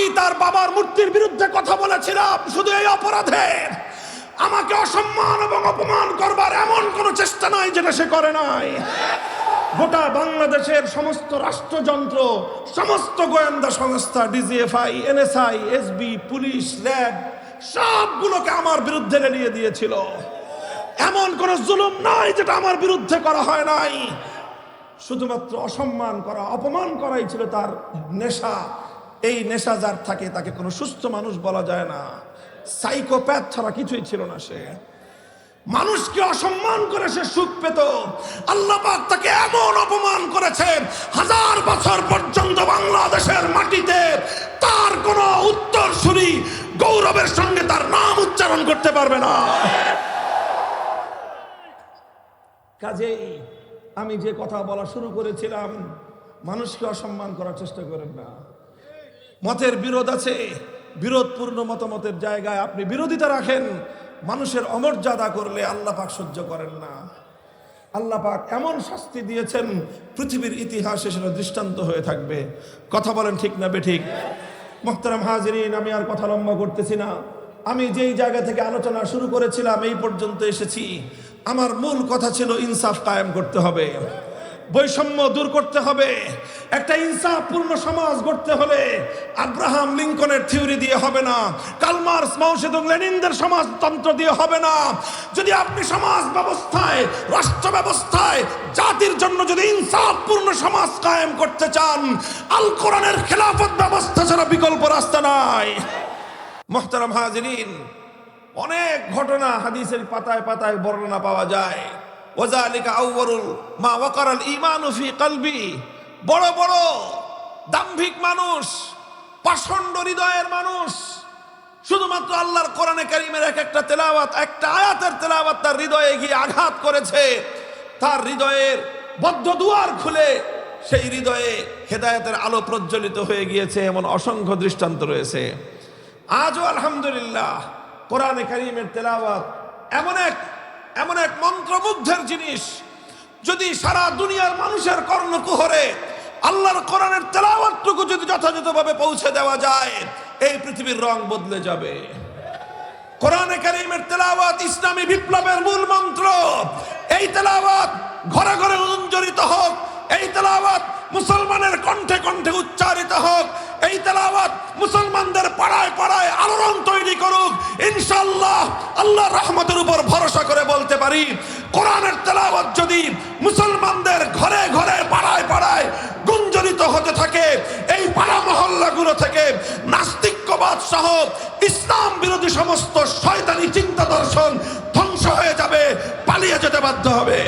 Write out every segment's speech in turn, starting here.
আমি তার বাবার মূর্তির বিরুদ্ধে কথা বলেছিলাম, শুধু এই অপরাধে। আমাকে অসম্মান এবং অপমান করবার এমন কোনো চেষ্টা নাই যেটা সে করে নাই। গোটা বাংলাদেশের সমস্ত রাষ্ট্রযন্ত্র, সমস্ত গোয়েন্দা সংস্থা, DGFI, NSI, SB, police, RAB, সবগুলোকে আমার বিরুদ্ধে লেলিয়ে দিয়েছিল। এমন কোন জুলুম নাই যেটা আমার বিরুদ্ধে করা হয় নাই। শুধুমাত্র অসম্মান করা, অপমান করাই ছিল তার নেশা। এই নেশা যার থাকে তাকে কোনো সুস্থ মানুষ বলা যায় না। সাইকোপ্যাথ ছাড়া কিছুই ছিল না সে। মানুষকে অসম্মান করে সে সুখ পেত। আল্লাপাক তাকে এমন অপমান করেছে, হাজার বছর পর্যন্ত বাংলাদেশের মাটিতে তার কোনো উত্তরসূরি গৌরবের সঙ্গে তার নাম উচ্চারণ করতে পারবে না। কাজেই আমি যে কথা বলা শুরু করেছিলাম, মানুষকে অসম্মান করার চেষ্টা করেন না। মতের বিরোধ আছে। বিরোধপূর্ণ মতামতের জায়গায় আপনি বিরোধিতা রাখেন। মানুষের অমর্যাদা করলে আল্লাহ পাক সহ্য করেন না। আল্লাহ পাক এমন শাস্তি দিয়েছেন, পৃথিবীর ইতিহাসে সেটা দৃষ্টান্ত হয়ে থাকবে। কথা বলেন ঠিক না বেঠিক? মোহতারাম হাজিরিন, আমি আর কথা লম্বা করতেছি না। আমি যেই জায়গা থেকে আলোচনা শুরু করেছিলাম, এই পর্যন্ত এসেছি। আমার মূল কথা ছিল ইনসাফ কায়েম করতে হবে। বৈষম্য দূর করতে হবে। একটা ইনসাফপূর্ণ সমাজ গড়তে হলে আব্রাহাম লিঙ্কনের থিওরি দিয়ে হবে না। কালমার্স মাউসেদুং লেনিনদের সমাজতন্ত্র দিয়ে হবে না। যদি আপনি সমাজ ব্যবস্থায়, রাষ্ট্র ব্যবস্থায়, জাতির জন্য যদি ইনসাফপূর্ণ সমাজ কায়েম করতে চান, আল কোরআনের খেলাফত ব্যবস্থা ছাড়া বিকল্প রাস্তা নাই। মোহতারাম হাজিরিন, অনেক ঘটনা হাদিসের পাতায় পাতায় বর্ণনা পাওয়া যায়। ওজালিকা আউয়ারুল মা ওয়াকারাল ঈমানু ফি কলবি। বড় বড় দাম্ভিক মানুষ পাষণ্ড হৃদয়ের মানুষ, শুধুমাত্র আল্লাহর কোরআনে কারিমের এক একটা তেলাওয়াত, একটা আয়াতের তেলাওয়াত তার হৃদয়ে গিয়ে আঘাত করেছে। তার হৃদয়ের বদ্ধ দুয়ার খুলে সেই হৃদয়ে হেদায়েতের আলো প্রজ্বলিত হয়ে গিয়েছে এমন অসংখ্য দৃষ্টান্ত রয়েছে। আজও আলহামদুলিল্লাহ কোরআনে কারিমের তেলাওয়াত এমন এক এমন এক মন্ত্রমুগ্ধের জিনিস, যদি সারা দুনিয়ার মানুষের কর্ণকুহরে আল্লাহর কোরআনের তেলাওয়াতটুকু যদি যথাযথভাবে পৌঁছে দেওয়া যায়, এই পৃথিবীর রং বদলে যাবে। কোরআনে কারিমের তেলাওয়াত ইসলামী বিপ্লবের মূল মন্ত্র। এই তেলাওয়াত ঘরে ঘরে উঞ্জরিত হোক, এই তেলাওয়াত মুসলমানের কণ্ঠে কণ্ঠে উচ্চারিত হোক, এই তেলাওয়াত মুসলমানদের পাড়ায় পাড়ায় আলোড়ন তৈরি করুক, ইনশাআল্লাহ আল্লাহ রহমতের উপর ভরসা করে পারি। কোরআনের তেলাওয়াত যদি মুসলমানদের ঘরে ঘরে পাড়ায় পাড়ায় গুঞ্জরিত হতে থাকে, এই পাড়া মহল্লাগুলো থেকে নাস্তিক্যবাদ সহ ইসলাম বিরোধী সমস্ত শয়তানি চিন্তা দর্শন ধ্বংস হয়ে যাবে, পালিয়ে যেতে বাধ্য হবে।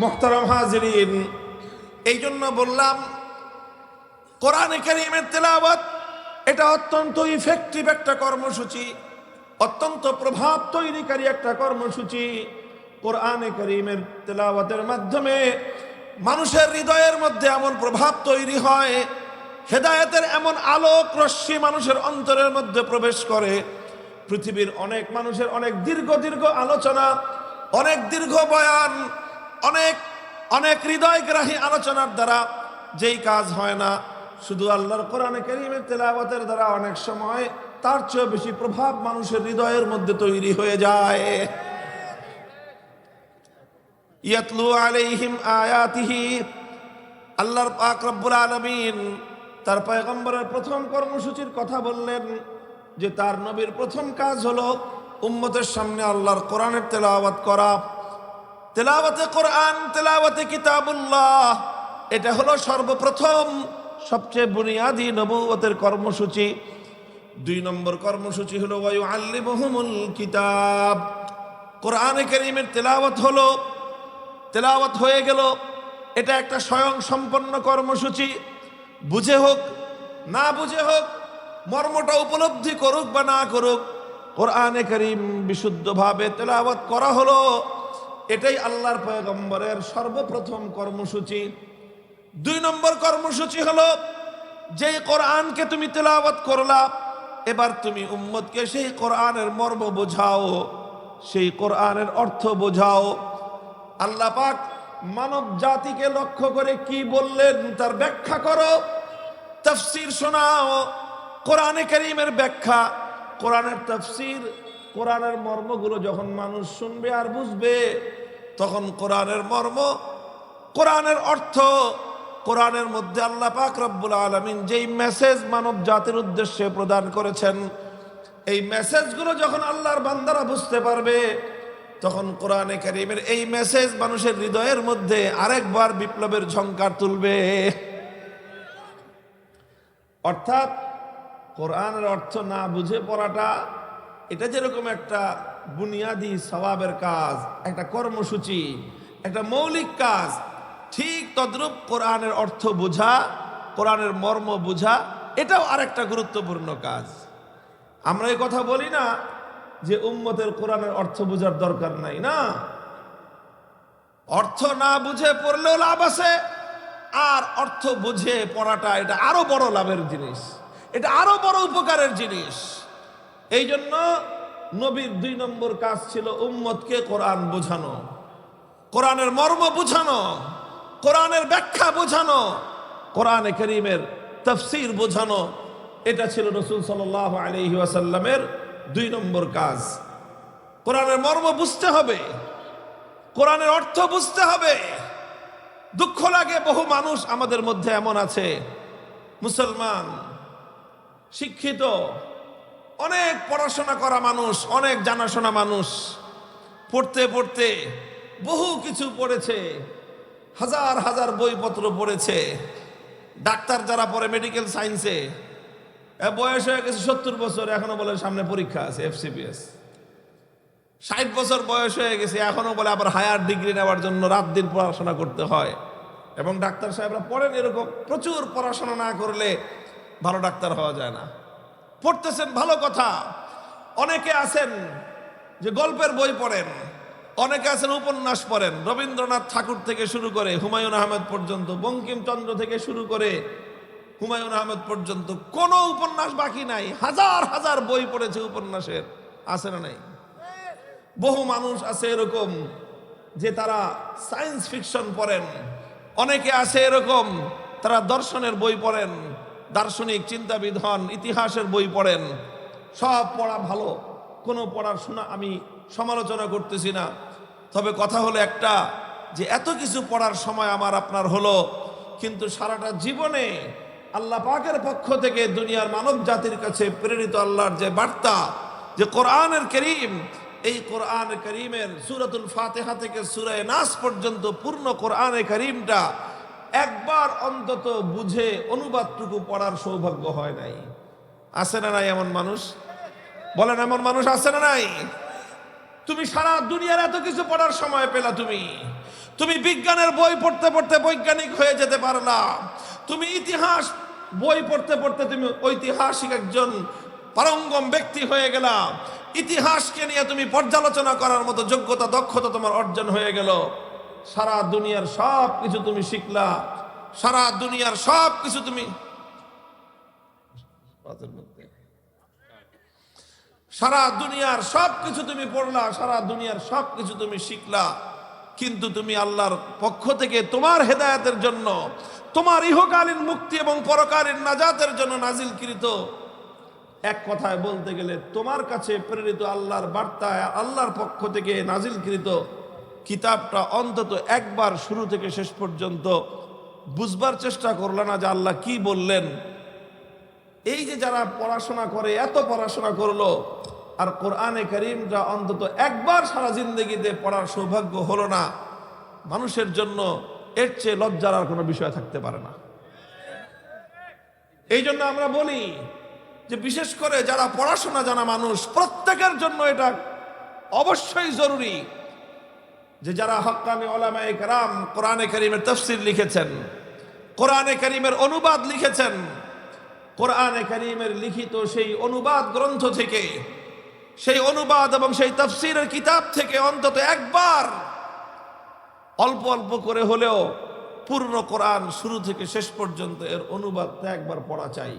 মোহতারাম হাজিরিন। এই জন্য বললাম, কোরআনে কারিমের তেলাওয়াত, এটা অত্যন্ত ইফেক্টিভ একটা কর্মসূচি, অত্যন্ত প্রভাব তৈরিকারী একটা কর্মসূচি। কোরআনে করিমের তেলাওয়াতের মাধ্যমে মানুষের হৃদয়ের মধ্যে এমন প্রভাব তৈরি হয়, হেদায়েতের এমন আলোক রশ্মি মানুষের অন্তরের মধ্যে প্রবেশ করে। পৃথিবীর অনেক মানুষের অনেক দীর্ঘ দীর্ঘ আলোচনা, অনেক দীর্ঘ বয়ান অনেক অনেক হৃদয়গ্রাহী আলোচনার দ্বারা যেই কাজ হয় না, শুধু আল্লাহর কোরআনে কারীমের তেলাওয়াতের দ্বারা অনেক সময় তার চেয়ে বেশি প্রভাব মানুষের হৃদয়ের মধ্যে তৈরি হয়ে যায়। ইয়াতলু আলাইহিম আয়াতিহি, আল্লাহর পাক আলামিন তার পয়গম্বরের প্রথম কর্মসূচির কথা বললেন যে তার নবীর প্রথম কাজ হলো উম্মতের সামনে আল্লাহর কোরআনের তেলাওয়াত করা। তেলাওয়াতে কোরআন, তেলাওয়াতে কিতাবুল্লাহ, এটা হলো সর্বপ্রথম, সবচেয়ে বুনিয়াদি নবুয়তের কর্মসূচি। দুই নম্বর কর্মসূচি হলো ওয়ায়ু আল্লিমহুমুল কিতাব। কোরআনে কারীমের তেলাওয়াত হলো, তেলাওয়াত হয়ে গেল, এটা একটা স্বয়ং সম্পন্ন কর্মসূচি। বুঝে হোক, না বুঝে হোক, মর্মটা উপলব্ধি করুক বা না করুক, কোরআনে করিম বিশুদ্ধভাবে তেলাওয়াত করা হলো। এটাই আল্লাহর পয়গম্বরের সর্বপ্রথম কর্মসূচি। দুই নম্বর কর্মসূচি হলো যে কোরআনকে তুমি তেলাওয়াত করলা, এবার তুমি উম্মতকে সেই কোরআনের মর্ম বোঝাও, সেই কোরআনের অর্থ বোঝাও। আল্লাহ পাক মানব জাতিকে লক্ষ্য করে কি বললেন তার ব্যাখ্যা করো। তফসির শোনাও, কোরআনে করিমের ব্যাখ্যা, কোরআনের তফসির কোরআনের মর্মগুলো যখন মানুষ শুনবে আর বুঝবে, তখন কোরআনের মর্ম, কোরআনের অর্থ, কোরআনের মধ্যে আল্লাহ পাক রব্বুল আলমিন যেই মেসেজ মানব জাতির উদ্দেশ্যে প্রদান করেছেন, এই মেসেজগুলো যখন আল্লাহর বান্দারা বুঝতে পারবে, তখন কোরআনে কারিমের এই মেসেজ মানুষের হৃদয়ের মধ্যে আরেকবার বিপ্লবের ঝঙ্কার তুলবে। অর্থাৎ কোরআনের অর্থ না বুঝে পড়াটা এটা যেরকম একটা বুনিয়াদি সবাবের কাজ, একটা কর্মসূচি, একটা মৌলিক কাজ, ঠিক তদ্রূপ কোরআনের অর্থ বোঝা, কোরআনের মর্ম বোঝা, এটাও আরেকটা গুরুত্বপূর্ণ কাজ। আমরা এই কথা বলি না যে উম্মতের কোরআনের অর্থ বোঝার দরকার নাই, না। অর্থ না বুঝে পড়লেও লাভ আছে, আর অর্থ বুঝে পড়াটা এটা আরও বড় লাভের জিনিস, এটা আরও বড় উপকারের জিনিস। এই জন্য নবীর দুই নম্বর কাজ ছিল উম্মতকে কোরআন বোঝানো, কোরআনের মর্ম বোঝানো, কোরআনের ব্যাখ্যা বোঝানো, কোরআনে করিমের তফসির বোঝানো। এটা ছিল রসুল সাল আলহি ওয়াসাল্লামের দুই নম্বর কাজ। কোরআনের মর্ম বুঝতে হবে, কোরআনের অর্থ বুঝতে হবে। দুঃখ লাগে, বহু মানুষ আমাদের মধ্যে এমন আছে, মুসলমান, শিক্ষিত অনেক পড়াশোনা করা মানুষ, অনেক জানাশোনা মানুষ। পড়তে পড়তে বহু কিছু পড়েছে, হাজার হাজার বইপত্র পড়েছে। ডাক্তার যারা পড়ে মেডিকেল সায়েন্সে বয়স হয়ে গেছে সত্তর বছর, এখনও বলে সামনে পরীক্ষা আছে এফ এফসিপিএস ষাট বছর বয়স হয়ে গেছে, এখনও বলে আবার হায়ার ডিগ্রি নেওয়ার জন্য রাত দিন পড়াশোনা করতে হয়। এবং ডাক্তার সাহেবরা পড়েন এরকম, প্রচুর পড়াশোনা না করলে ভালো ডাক্তার হওয়া যায় না। পড়তেছেন ভালো কথা। অনেকে আছেন যে গল্পের বই পড়েন, অনেকে আছেন উপন্যাস পড়েন। রবীন্দ্রনাথ ঠাকুর থেকে শুরু করে হুমায়ুন আহমেদ পর্যন্ত, বঙ্কিমচন্দ্র থেকে শুরু করে হুমায়ুন আহমেদ পর্যন্ত কোনো উপন্যাস বাকি নাই। হাজার হাজার বই পড়েছে উপন্যাসের। আছে না নাই? বহু মানুষ আছে এরকম যে তারা সায়েন্স ফিকশন পড়েন। অনেকে আছে এরকম তারা দর্শনের বই পড়েন। দার্শনিক চিন্তাবিদ হন ইতিহাসের বই পড়েন। সব পড়া ভালো, কোনো পড়ার শোনা আমি সমালোচনা করতেছি না। তবে কথা হলো একটা, যে এত কিছু পড়ার সময় আমার আপনার হলো, কিন্তু সারাটা জীবনে আল্লাহ পাকের পক্ষ থেকে দুনিয়ার মানব জাতির কাছে প্রেরিত আল্লাহর যে বার্তা, যে কোরআনের করিম, এই কোরআন করিমের সুরাতুল ফাতেহা থেকে সুরায় নাস পর্যন্ত পূর্ণ কোরআনে করিমটা একবার অন্তত বুঝে অনুবাদটুকু পড়ার সৌভাগ্য হয় নাই। আছে না নাই এমন মানুষ? বলেন, এমন মানুষ আছে না নাই? তুমি সারা দুনিয়ার এত কিছু পড়ার সময় পেলা তুমি। তুমি বিজ্ঞানের বই পড়তে পড়তে বৈজ্ঞানিক হয়ে যেতে পারলা। তুমি ইতিহাস বই পড়তে পড়তে তুমি ঐতিহাসিক একজন পারঙ্গম ব্যক্তি হয়ে গেলা। ইতিহাসকে নিয়ে তুমি পর্যালোচনা করার মতো যোগ্যতা, দক্ষতা তোমার অর্জন হয়ে গেল। সারা দুনিয়ার সব কিছু তুমি শিখলা। সারা দুনিয়ার সব কিছু তুমি সারা দুনিয়ার সব কিছু তুমি পড়লা, সারা দুনিয়ার সব কিছু তুমি শিখলা। কিন্তু তুমি আল্লাহর পক্ষ থেকে তোমার হেদায়েতের জন্য, তোমার ইহকালীন মুক্তি এবং পরকালীন নাজাতের জন্য নাজিলকৃত এক কথায় বলতে গেলে তোমার কাছে প্রেরিত আল্লাহর বার্তায়, আল্লাহর পক্ষ থেকে নাজিলকৃত কিতাবটা অন্তত একবার শুরু থেকে শেষ পর্যন্ত বুঝবার চেষ্টা করল না যে আল্লাহ কি বললেন। এই যে যারা পড়াশোনা করে, এত পড়াশোনা করল, আর কোরআনে করিমটা অন্তত একবার সারা জিন্দগিতে পড়ার সৌভাগ্য হলো না, মানুষের জন্য এর চেয়ে লজ্জার আর কোনো বিষয় থাকতে পারে না। এই জন্য আমরা বলি যে বিশেষ করে যারা পড়াশোনা জানা মানুষ, প্রত্যেকের জন্য এটা অবশ্যই জরুরি। যে যারা হক্কানি ওলামায়ে কেরাম কোরআনে করিমের তফসির লিখেছেন, কোরআনে করিমের অনুবাদ লিখেছেন, কোরআনে করিমের লিখিত সেই অনুবাদ গ্রন্থ থেকে, সেই অনুবাদ এবং সেই তফসিরের কিতাব থেকে অন্তত একবার অল্প অল্প করে হলেও পূর্ণ কোরআন শুরু থেকে শেষ পর্যন্ত এর অনুবাদটা একবার পড়া চাই।